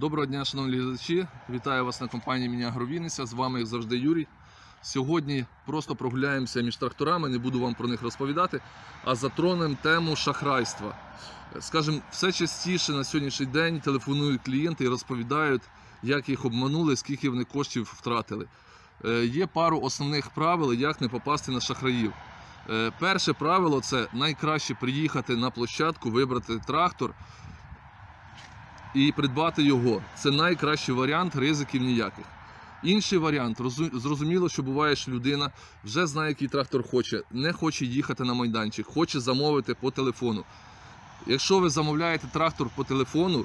Доброго дня, шановні глядачі. Вітаю вас на компанії Міня Агровінниця. З вами, як завжди, Юрій. Сьогодні просто прогуляємося між тракторами, не буду вам про них розповідати, а затронемо тему шахрайства. Скажімо, все частіше на сьогоднішній день телефонують клієнти і розповідають, як їх обманули, скільки вони коштів втратили. Е, Є пару основних правил, як не попасти на шахраїв. Е, Перше правило це найкраще приїхати на площадку, вибрати трактор і придбати його. Це найкращий варіант, ризиків ніяких. Інший варіант, зрозуміло, що буває, що людина вже знає, який трактор хоче, не хоче їхати на майданчик, хоче замовити по телефону. Якщо ви замовляєте трактор по телефону,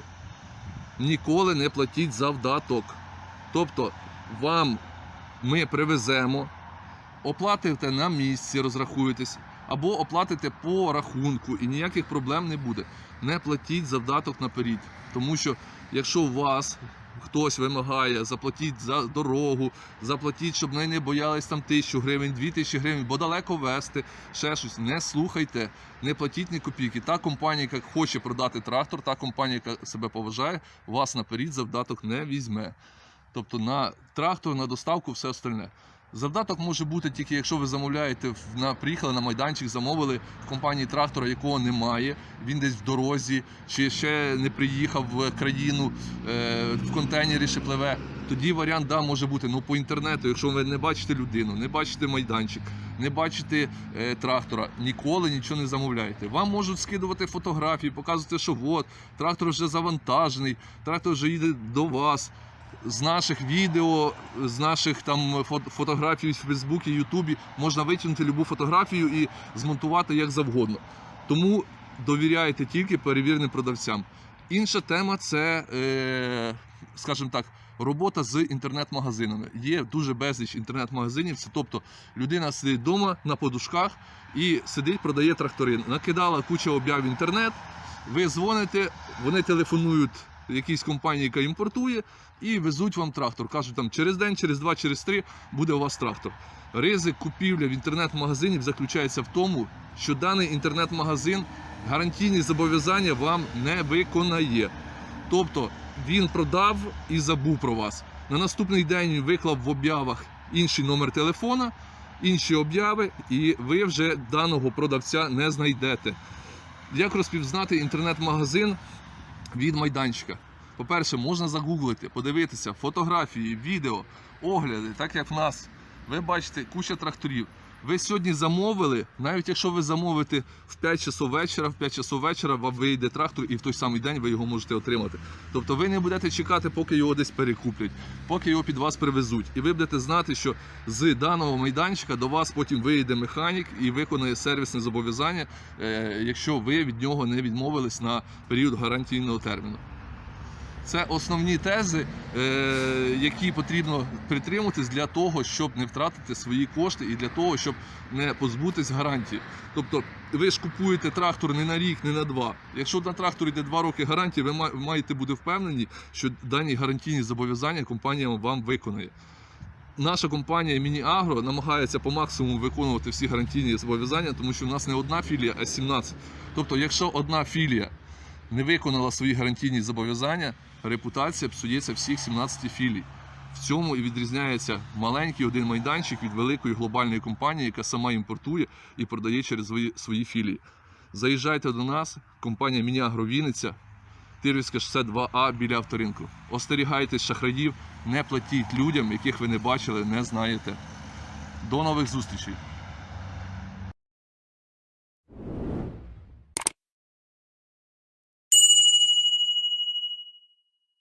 ніколи не платіть завдаток. Тобто вам ми привеземо, оплатите на місці, розрахуєтесь, або оплатите по рахунку, і ніяких проблем не буде. Не платіть завдаток наперед. Тому що якщо у вас хтось вимагає, заплатіть за дорогу, заплатіть, щоб не боялись там тисячу гривень, дві тисячі гривень, бо далеко вести, ще щось. Не слухайте, не платіть ні копійки. Та компанія, яка хоче продати трактор, та компанія, яка себе поважає, вас наперед завдаток не візьме. Тобто на трактор, на доставку, все остальне. Завдаток може бути тільки, якщо ви замовляєте на приїхали на майданчик, замовили в компанії трактора, якого немає. Він десь в дорозі, чи ще не приїхав в країну е, в контейнері ще пливе. Тоді варіант да може бути. Ну по інтернету, якщо ви не бачите людину, не бачите майданчик, не бачите е, трактора, ніколи нічого не замовляйте. Вам можуть скидувати фотографії, показувати, що от трактор вже завантажений, трактор вже їде до вас з наших відео, з наших там фо- фотографій в Фейсбуці, Ютубі можна витягнути любу фотографію і змонтувати як завгодно. Тому довіряйте тільки перевіреним продавцям. Інша тема це, е, скажімо так, робота з інтернет-магазинами. Є дуже безліч інтернет-магазинів. Це тобто людина сидить вдома на подушках і сидить, продає трактори. Накидала куча об'яв інтернет. Ви дзвоните, вони телефонують якійсь компанії, яка імпортує, і везуть вам трактор. Кажуть, там через день, через два, через три буде у вас трактор. Ризик купівлі в інтернет-магазинів заключається в тому, що даний інтернет-магазин гарантійні зобов'язання вам не виконає. Тобто він продав і забув про вас. На наступний день виклав в об'явах інший номер телефона, інші обяви, і ви вже даного продавця не знайдете. Як розпізнати інтернет-магазин від майданчика? По-перше, можна загуглити, подивитися фотографії, відео, огляди, так як в нас. Ви бачите куча тракторів. Ви сьогодні замовили, навіть якщо ви замовите в 5 часов вечора, в 5 часов вечора вам вийде трактор і в той самий день ви його можете отримати. Тобто ви не будете чекати, поки його десь перекуплять, поки його під вас привезуть. І ви будете знати, що з даного майданчика до вас потім вийде механік і виконає сервісне зобов'язання, е, якщо ви від нього не відмовились на період гарантійного терміну. Це основні тези, е, які потрібно притримуватись для того, щоб не втратити свої кошти і для того, щоб не позбутись гарантії. Тобто, ви ж купуєте трактор не на рік, не на два. Якщо на трактор йде два роки гарантії, ви маєте бути впевнені, що дані гарантійні зобов'язання компанія вам виконає. Наша компанія Міні-Агро намагається по максимуму виконувати всі гарантійні зобов'язання, тому що в нас не одна філія, а 17. Тобто, якщо одна філія не виконала свої гарантійні зобов'язання, репутація псується всіх 17 філій. В цьому і відрізняється маленький один майданчик від великої глобальної компанії, яка сама імпортує і продає через свої, свої філії. Заїжджайте до нас, компанія Мінягро Вінниця, Тирвівське шосе 2А біля авторинку. Остерігайтесь шахраїв, не платіть людям, яких ви не бачили, не знаєте. До нових зустрічей!